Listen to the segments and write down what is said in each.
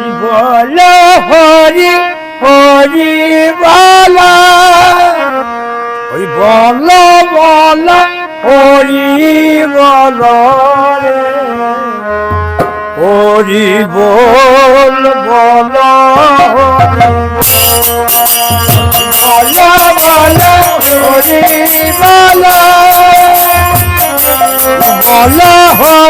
বল, হরি হরি বল। ওই বল বল, হরি বল রে। হরি বল বল বল বল, হরি বল। বল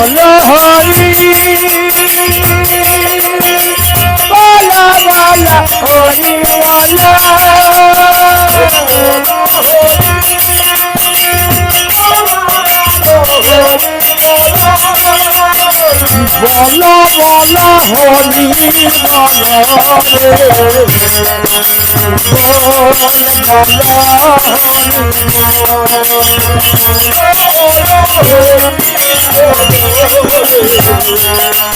বল হরি। বল বল হরি বল। বল বল হরি বল। বল বল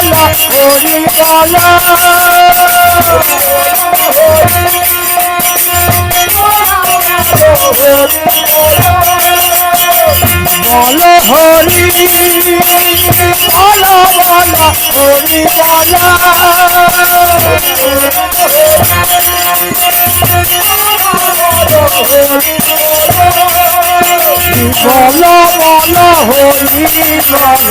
বল হরি বল বল হরি বল বল হরি বল বল বল হরি বল